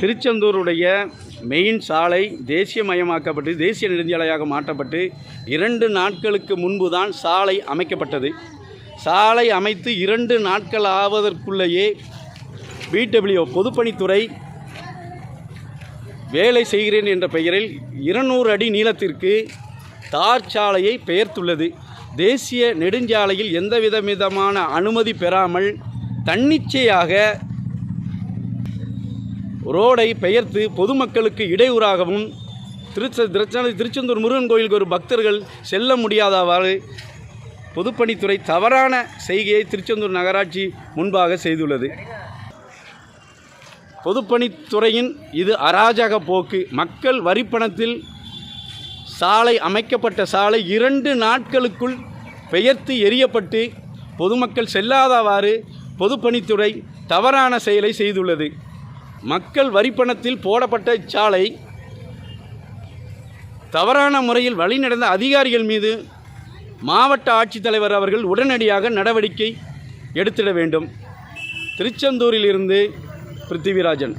திருச்செந்தூருடைய main சாலை தேசியமயமாக்கப்பட்டு தேசிய நெடுஞ்சாலையாக மாற்றப்பட்டு இரண்டு நாட்களுக்கு முன்பு தான் சாலை அமைக்கப்பட்டது. சாலை அமைத்து இரண்டு நாட்கள் ஆவதற்குள்ளேயே பிடபிள்யூ பொதுப்பணித்துறை வேலை செய்கிறேன் என்ற பெயரில் இருநூறு அடி நீளத்திற்கு தார் சாலையை பெயர்த்துள்ளது. தேசிய நெடுஞ்சாலையில் எந்தவித விதமான அனுமதி பெறாமல் தன்னிச்சையாக ரோடை பெயர்த்து பொதுமக்களுக்கு இடையூறாகவும் திருச்ச திருச்செந்தூர் திருச்செந்தூர் முருகன் கோயிலுக்கு ஒரு பக்தர்கள் செல்ல முடியாதவாறு பொதுப்பணித்துறை தவறான செய்கையை திருச்செந்தூர் நகராட்சி முன்பாக செய்துள்ளது. பொதுப்பணித்துறையின் இது அராஜக போக்கு. மக்கள் வரிப்பணத்தில் சாலை அமைக்கப்பட்ட சாலை இரண்டு நாட்களுக்குள் பெயர்த்து எரியப்பட்டு பொதுமக்கள் செல்லாதவாறு பொதுப்பணித்துறை தவறான செயலை செய்துள்ளது. மக்கள் வரிப்பணத்தில் போடப்பட்ட இச்சாலை தவறான முறையில் வழிநடந்த அதிகாரிகள் மீது மாவட்ட ஆட்சித்தலைவர் அவர்கள் உடனடியாக நடவடிக்கை எடுத்திட வேண்டும். திருச்செந்தூரிலிருந்து பிருத்திவிராஜன்.